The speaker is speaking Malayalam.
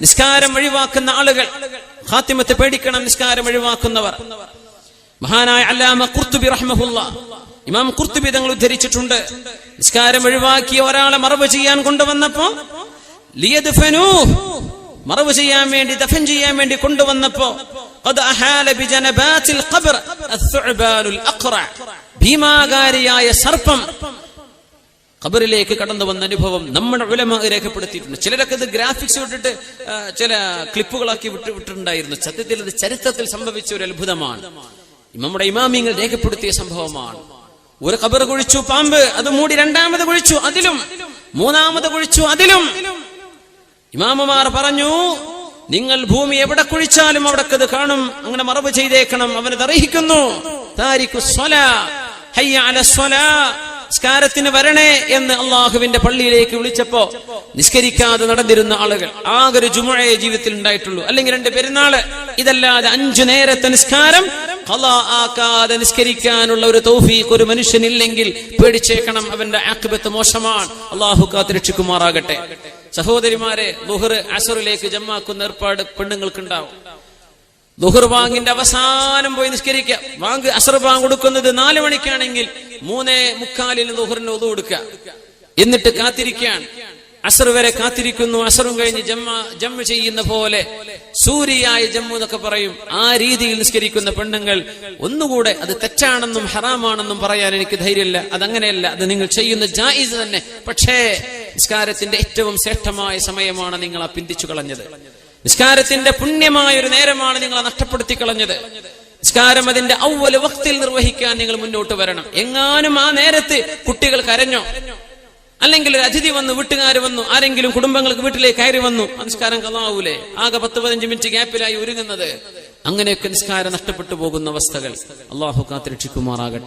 നിസ്കാരം ഒഴിവാക്കുന്ന ആളുകൾ. ഹാത്തിമത്ത് പേടിക്കണം നിസ്കാരം ഒഴിവാക്കുന്നവർ. മഹാനായ അല്ലാമ കുർത്തുബി റഹ്മഹുല്ല. ഇമാം കുർത്തുബി തങ്ങൾ ഉദ്ധരിച്ചിട്ടുണ്ട്. നിസ്കാരം ഒഴിവാക്കിയ ഒരാളെ മറവ് ചെയ്യാൻ കൊണ്ടുവന്നപ്പോ മറവ് ചെയ്യാൻ വേണ്ടി ദഫൻ ചെയ്യാൻ വേണ്ടി കൊണ്ടുവന്നപ്പോ ഭീമാകാരിയായ സർപ്പം ഖബറിലേക്ക് കടന്നു വന്ന അനുഭവം നമ്മുടെ ഉലമ രേഖപ്പെടുത്തിയിട്ടുണ്ട്. ചിലരൊക്കെ ഇത് ഗ്രാഫിക്സ് വിട്ടിട്ട് ചില ക്ലിപ്പുകളാക്കി വിട്ട് വിട്ടിട്ടുണ്ടായിരുന്നു. സത്യത്തിൽ ഇത് ചരിത്രത്തിൽ സംഭവിച്ച ഒരു അത്ഭുതമാണ്. നമ്മുടെ ഇമാമിങ്ങൾ രേഖപ്പെടുത്തിയ സംഭവമാണ്. ഒരു ഖബർ കുഴിച്ചു പാമ്പ് അത് മൂടി രണ്ടാമത് കുഴിച്ചു അതിലും മൂന്നാമത് കുഴിച്ചു അതിലും. ഇമാമമാർ പറഞ്ഞു നിങ്ങൾ ഭൂമി എവിടെ കുഴിച്ചാലും അവിടെ അത് കാണും. അങ്ങനെ മറവ് ചെയ്തേക്കണം. അവനത് അറിയിക്കുന്നു താരിഖു സ്വലാ, ഹയ്യ അല സ്വലാ. നിസ്കാരത്തിന് വരണേ എന്ന് അള്ളാഹുവിന്റെ പള്ളിയിലേക്ക് വിളിച്ചപ്പോ നിസ്കരിക്കാതെ നടന്നിരുന്ന ആളുകൾ ആകെ ഒരു ജുമുഴയെ ജീവിതത്തിൽ ഉണ്ടായിട്ടുള്ളൂ. അല്ലെങ്കിൽ രണ്ട് പെരുന്നാൾ. ഇതല്ലാതെ അഞ്ചു നേരത്തെ നിസ്കാരം ആക്കാതെ നിസ്കരിക്കാനുള്ള ഒരു തൗഫീഖ് ഒരു മനുഷ്യനില്ലെങ്കിൽ പേടിച്ചേക്കണം. അവന്റെ ആക്കുപത്ത് മോശമാണ്. അള്ളാഹു കാത്ത് രക്ഷിക്കുമാറാകട്ടെ സഹോദരിമാരെ ലുഹർ അസറിലേക്ക് ജമ്മാക്കുന്ന ഏർപ്പാട് പെണ്ണുങ്ങൾക്കുണ്ടാവും. ലുഹർ ബാങ്കിന്റെ അവസാനം പോയി നിസ്കരിക്കാം. ബാങ്ക് അസർ ബാങ്ക് കൊടുക്കുന്നത് നാല് മണിക്കാണെങ്കിൽ മൂന്നേ മുക്കാലിന് ദുഹറിന് ഒതു കൊടുക്കുക എന്നിട്ട് കാത്തിരിക്കുകയാണ് അസർ വരെ കാത്തിരിക്കുന്നു. അസറും കഴിഞ്ഞ് ജമ്മ ജമ്മ ചെയ്യുന്ന പോലെ സൂര്യയായ ജമ്മു എന്നൊക്കെ പറയും. ആ രീതിയിൽ നിസ്കരിക്കുന്ന പെണ്ണുങ്ങൾ ഒന്നുകൂടെ അത് തെറ്റാണെന്നും ഹറാമാണെന്നും പറയാൻ എനിക്ക് ധൈര്യമില്ല. അതങ്ങനെയല്ല. അത് നിങ്ങൾ ചെയ്യുന്ന ജായിസ് തന്നെ. പക്ഷേ നിസ്കാരത്തിന്റെ ഏറ്റവും ശ്രേഷ്ഠമായ സമയമാണ് നിങ്ങൾ ആ പിന്തിച്ചു കളഞ്ഞത്. നിസ്കാരത്തിന്റെ പുണ്യമായ ഒരു നേരമാണ് നിങ്ങൾ നഷ്ടപ്പെടുത്തി കളഞ്ഞത് നിസ്കാരം അതിന്റെ ഔവൽ വക്തിൽ നിർവഹിക്കാൻ നിങ്ങൾ മുന്നോട്ട് വരണം. എങ്ങാനും ആ നേരത്ത് കുട്ടികൾ കരഞ്ഞോ? അല്ലെങ്കിൽ ഒരു അതിഥി വന്നു വീട്ടുകാർ വന്നു ആരെങ്കിലും കുടുംബങ്ങൾക്ക് വീട്ടിലേക്ക് കയറി വന്നു നിസ്കാരം കലാവൂലേ? ആകെ പത്ത് പതിനഞ്ച് മിനിറ്റ് ഗ്യാപ്പിലായി ഒരുങ്ങുന്നത് അങ്ങനെയൊക്കെ നിസ്കാരം നഷ്ടപ്പെട്ടു പോകുന്ന അവസ്ഥകൾ. അള്ളാഹു കാത്തിരക്ഷിക്കുമാറാകട്ടെ